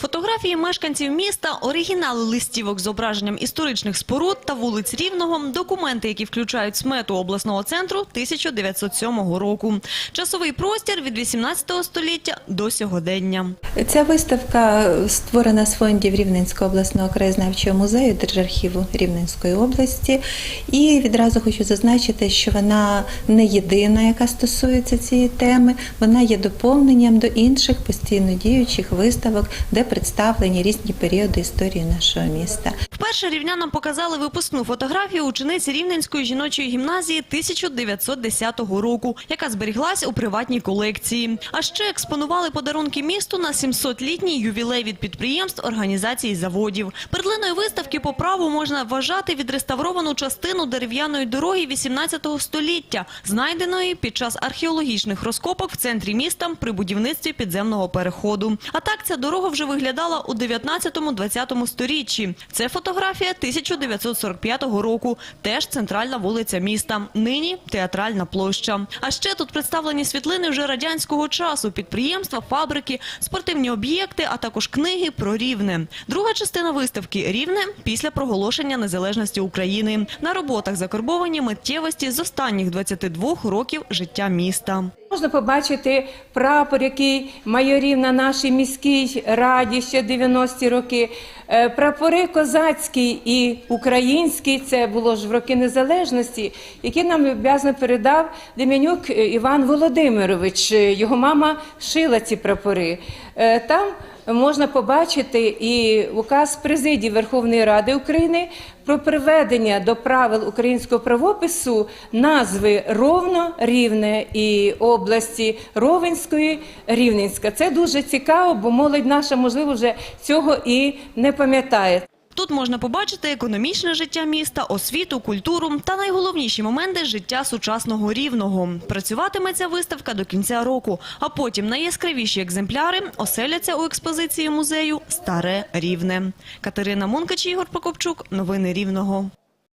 Фотографії мешканців міста, оригінали листівок з зображенням історичних споруд та вулиць Рівного, документи, які включають смету обласного центру 1907 року. Часовий простір від 18 століття до сьогодення. Ця виставка створена з фондів Рівненського обласного краєзнавчого музею Держархіву Рівненської області. І відразу хочу зазначити, що вона не єдина, яка стосується цієї теми. Вона є доповненням до інших постійно діючих виставок, де представлені різні періоди історії нашого міста. Вперше рівнянам показали випускну фотографію учениці Рівненської жіночої гімназії 1910 року, яка зберіглась у приватній колекції. А ще експонували подарунки місту на 700-літній ювілей від підприємств, організацій заводів. Перлиною виставки по праву можна вважати відреставровану частину дерев'яної дороги 18 століття, знайденої під час археологічних розкопок в центрі міста при будівництві підземного переходу. А так ця дорога вже виглядала у 19-20 сторіччі. Це фотографія 1945 року. Теж центральна вулиця міста. Нині театральна площа. А ще тут представлені світлини вже радянського часу, підприємства, фабрики, спортивні об'єкти, а також книги про Рівне. Друга частина виставки Рівне після проголошення незалежності України. На роботах закарбовані миттєвості з останніх 22 років життя міста. Можна побачити прапор, який майорів на нашій міській раді ще 90-ті роки. Е, Прапори козацький і український, це було ж в роки незалежності, які нам люб'язно передав Дем'янюк е, Іван Володимирович. Е, Його мама шила ці прапори. Там можна побачити і указ президії Верховної Ради України про приведення до правил українського правопису назви Ровно Рівне і області Ровенської Рівненська. Це дуже цікаво, бо молодь наша можливо вже цього і не пам'ятає. Тут можна побачити економічне життя міста, освіту, культуру та найголовніші моменти життя сучасного рівного. Працюватиме ця виставка до кінця року, а потім найяскравіші екземпляри оселяться у експозиції музею Старе Рівне. Катерина Мункач, Ігор Прокопчук. Новини Рівного.